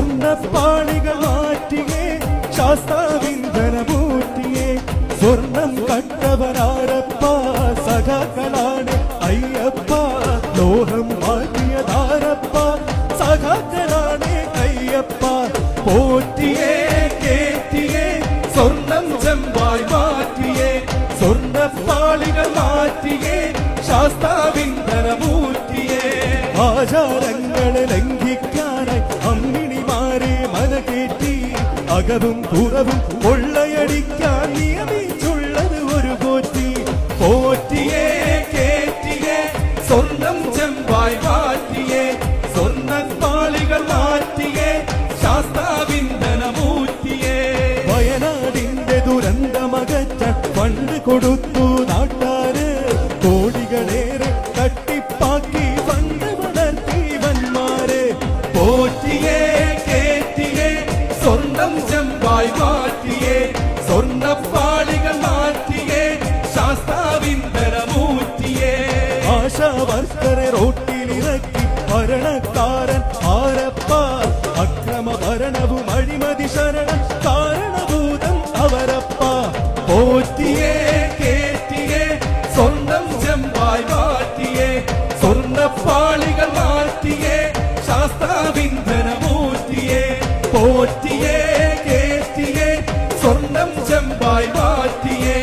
സ്വർണപ്പാളികൾ മാറ്റിയേ ശാസ്താവിന്ദനമൂർത്തിയെ സ്വർണം കട്ടവരാരപ്പ സഖാക്കളാണ് അയ്യപ്പ ലോഹം മാറ്റിയതാരപ്പ സഖാക്കളാണ് അയ്യപ്പ. പോറ്റിയേ കേറ്റിയേ സ്വർണം ചെമ്പായി മാറ്റിയേ സ്വർണപ്പാളികൾ മാറ്റിയേ ശാസ്താവിന്ദനമൂർത്തിയെ ആചാരങ്ങളെ ലംഘിക്കാനായി മനകേറ്റി അകവും പുറവും കൊള്ളയടിക്കാൻ നിയമിച്ചുള്ളത് ഒരു പോറ്റി. പോറ്റിയെ കേറ്റിയെ സ്വർണം ചെമ്പായി മാറ്റിയെ സ്വർണപ്പാളികൾ മാറ്റിയെ ശാസ്താവിന്ദനമൂർത്തിയെ വയനാടിന്റെ ദുരന്തമകറ്റ ഫണ്ട് കൊടുത്തു. ആശാവിൻ തലമൂറ്റിയേ ആശാ വർക്കറെ റോട്ടിൽ ഇറക്കി ഭരണക്കാരൻ ആരപ്പ അക്രമ ഭരണവും അഴിമതി ശരണം കാരണഭൂതം അവരപ്പ പോറ്റിയേ കേറ്റിയേ സ്വന്തം ചെമ്പായി മാറ്റിയേ സ്വർണ്ണപ്പാളികൾ മാറ്റിയേ ശാസ്ത്രാവിന്ധനമൂറ്റിയേ പോറ്റിയേ കേറ്റിയേ സ്വർണം ചെമ്പായി മാറ്റിയേ